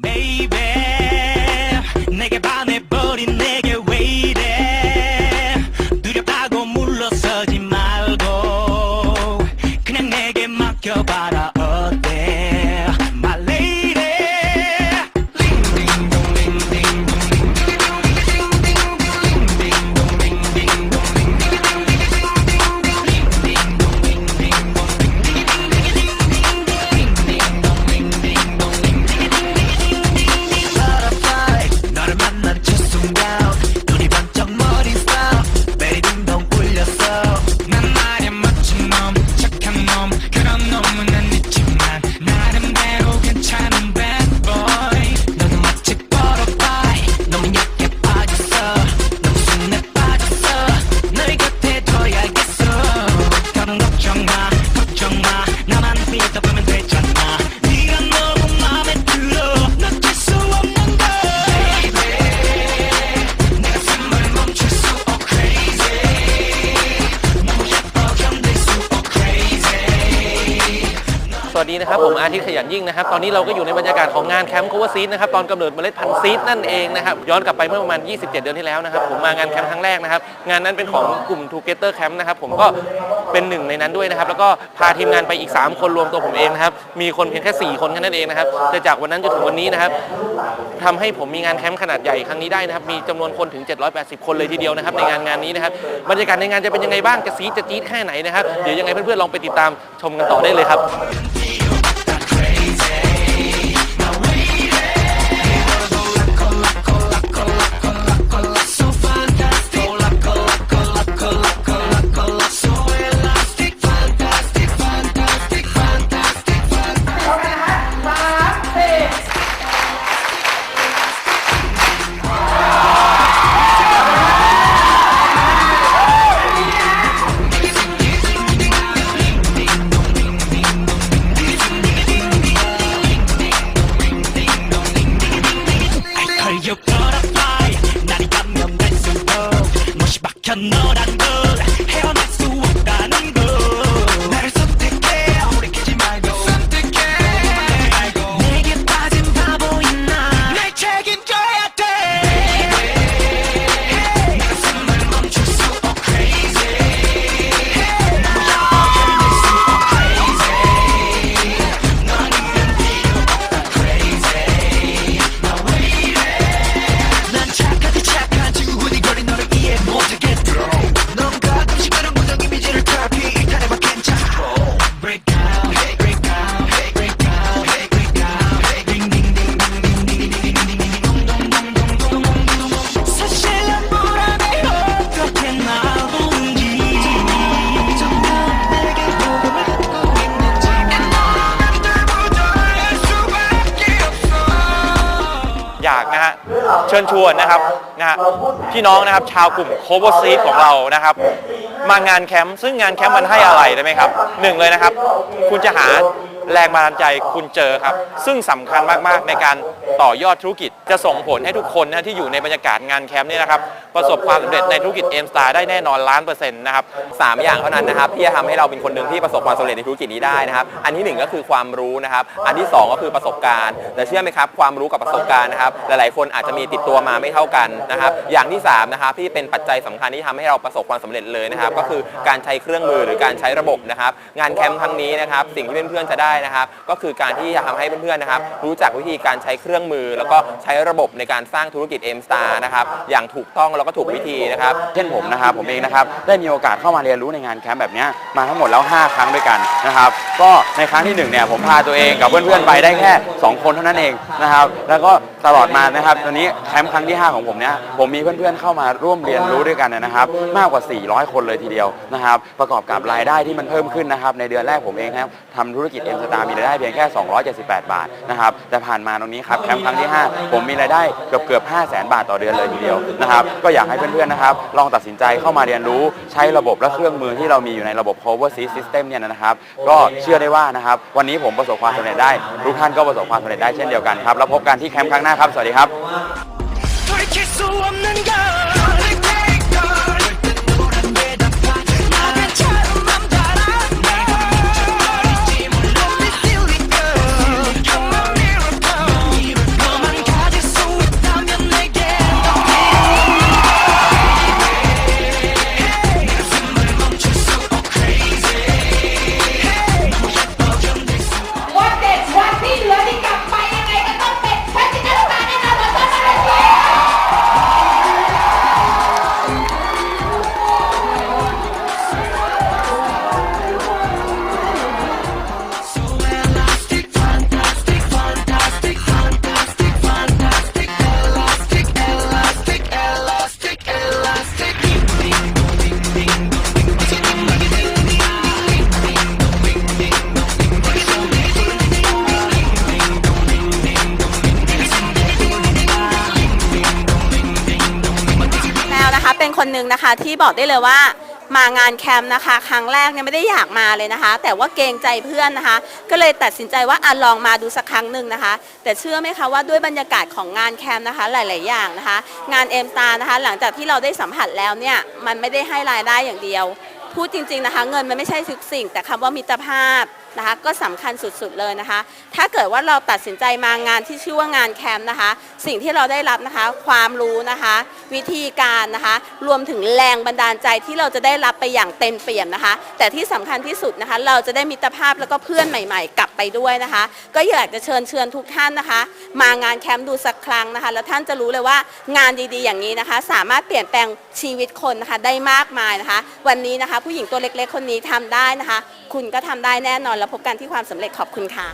Baby 내게 반해버린 내게 왜 이래? 두렵다고 물러서지 말고 그냥 내게 맡겨봐라 วัสดีนะครับผมอาทิตย์ขยันยิ่งนะครับตอนนี้เราก็อยู่ในบรรยากาศของงานแคมป์ cover seed นะครับตอนกำเนิดเมล็ดพันธุ์ซีดนั่นเองนะครับย้อนกลับไปเมื่อประมาณ 27 เดือนที่แล้วนะครับผมมางานแคมป์ครั้งแรกนะครับงานนั้นเป็นของกลุ่ม Together Camp นะครับผมก็เป็นหนึ่งในนั้นด้วยนะครับแล้วก็พาทีมงานไปอีก 3 คนรวมตัวผมเองนะครับมีคนเพียงแค่ 4 คนแค่นั้นเองนะครับแต่จากวันนั้นจนถึงวันนี้นะครับทำให้ผมมีงานแคมป์ขนาดใหญ่ครั้งนี้ได้นะครับมีจำนวนคนถึง 780 คนเลยทีเดียวนะครับในงานงานนี้นะครับบรรยากาศในงานจะเป็นยังไงบ้างจะซีดจะจี๊ดแค่ไหนนะครับเดี๋ยวยังไงเพื่อนๆลองไปติดตามชมกันต่อได้เลยครับ เชิญชวนนะครับนะฮะพี่น้องนะครับชาวกลุ่มโคเวอร์ซีของเรานะครับ มางานแคมป์ซึ่งงานแคมป์มันให้อะไรได้ไหมครับหนึ่งเลยนะครับ คุณจะหา แรงบันดาลใจคุณเจอครับ ซึ่งสำคัญมากๆในการต่อยอดธุรกิจ จะส่งผลให้ทุกคนนะที่อยู่ในบรรยากาศงานแคมป์นี่นะครับประสบความสำเร็จในธุรกิจเอ็มสตาร์ได้แน่นอนล้านเปอร์เซ็นต์นะครับสามอย่างเท่านั้นนะครับที่จะทำให้เราเป็นคนหนึ่งที่ประสบความสำเร็จในธุรกิจนี้ได้นะครับ อันที่หนึ่งก็คือความรู้นะครับ อันที่สองก็คือประสบการณ์แต่เชื่อไหมครับความรู้กับประสบการณ์นะครับหลายๆ คนอาจจะมีติดตัวมาไม่เท่ากันนะครับ อย่างที่สามนะครับที่เป็นปัจจัยสำคัญที่ทำให้เราประสบความสำเร็จเลยนะครับ ก็คือการใช้เครื่องมือหรือการใช้ระบบนะครับ งานแคมป์ครั้งนี้นะครับสิ่งที่เพื่อนๆจะได้นะครับ ก็คือการที่จะทำให้เพื่อนๆนะครับ รู้จักวิธีการใช้เครื่องมือ แล้วก็ใช้ระบบในการสร้างธุรกิจ M Star นะครับอย่างถูกต้องแล้วก็ถูกวิธีนะครับ เช่นผมนะครับผมเองนะครับได้มีโอกาสเข้ามาเรียนรู้ในงานแคมป์แบบเนี้ยมาทั้งหมดแล้ว 5 ครั้งด้วยกันนะครับก็ในครั้งที่1เนี่ยผมพาตัวเองกับเพื่อนๆไปได้แค่ 2 คนเท่านั้นเองนะครับแล้วก็ตลอดมานะครับตอนนี้แคมป์ครั้งที่ 5 ของผมเนี่ยผมมีเพื่อนๆเข้ามาร่วมเรียนรู้ด้วยกันนะครับ มากกว่า 400 คนเลยทีเดียวนะครับประกอบกับรายได้ที่มันเพิ่มขึ้นนะครับในเดือนแรกผมเองนะครับทำธุรกิจเอ็มสตาร์มีรายได้เพียงแค่ 278 บาทนะครับแต่ผ่านมาตรงนี้ครับแคมป์ครั้งที่ 5 ผมมีรายได้เกือบเกือบ5 0 0 0 0 บาทต่อเดือนเลยทีเดียวนะครับก็อยากให้เพื่อนๆนะครับลองตัดสินใจเข้ามาเรียนรู้ใช้ระบบและเครื่องมือที่เรามีอยู่ในระบบ Cover Seed System เนี่ยนะครับ ก็เชื่อได้ว่านะครับวันนี้ผมประสบความสำเร็จได้ ทุกท่านก็ประสบความสำเร็จได้เช่นเดียวกันครับแล้วพบกันที่แคมป์ครั้งหน้าครับ สวัสดีครับ หนึ่งนะคะ ที่บอกได้เลยว่ามางานแคมป์นะคะ ครั้งแรกเนี่ยไม่ได้อยากมาเลยนะคะ แต่ว่าเกรงใจเพื่อนนะคะ ก็เลยตัดสินใจว่าอะลองมาดูสักครั้งหนึ่งนะคะ แต่เชื่อไหมคะว่าด้วยบรรยากาศของงานแคมป์นะคะ หลาย ๆ อย่างนะคะ งานเอ็มตานะคะ หลังจากที่เราได้สัมผัสแล้วเนี่ยมันไม่ได้ให้รายได้อย่างเดียว พูดจริงๆนะคะ เงินมันไม่ใช่ทุกสิ่ง แต่คำว่ามิตรภาพนะคะก็สำคัญสุดๆเลยนะคะ ถ้าเกิดว่าเราตัดสินใจมางานที่ชื่อว่างานแคมป์นะคะ สิ่งที่เราได้รับนะคะ ความรู้นะคะ วิธีการนะคะ รวมถึงแรงบันดาลใจที่เราจะได้รับไปอย่างเต็มเปี่ยมนะคะ แต่ที่สำคัญที่สุดนะคะ เราจะได้มิตรภาพแล้วก็เพื่อนใหม่ ๆ กลับไปด้วยนะคะ ก็อยากจะเชิญเชิญทุกท่านนะคะ มางานแคมป์ดูสักครั้งนะคะ แล้วท่านจะรู้เลยว่างานดีๆ อย่างนี้นะคะ สามารถเปลี่ยนแปลงชีวิตคนนะคะได้มากมายนะคะ วันนี้นะคะผู้หญิงตัวเล็กๆ คนนี้ทำได้นะคะ คุณก็ทำได้แน่นอนแล้วพบกันที่ความสำเร็จขอบคุณค่ะ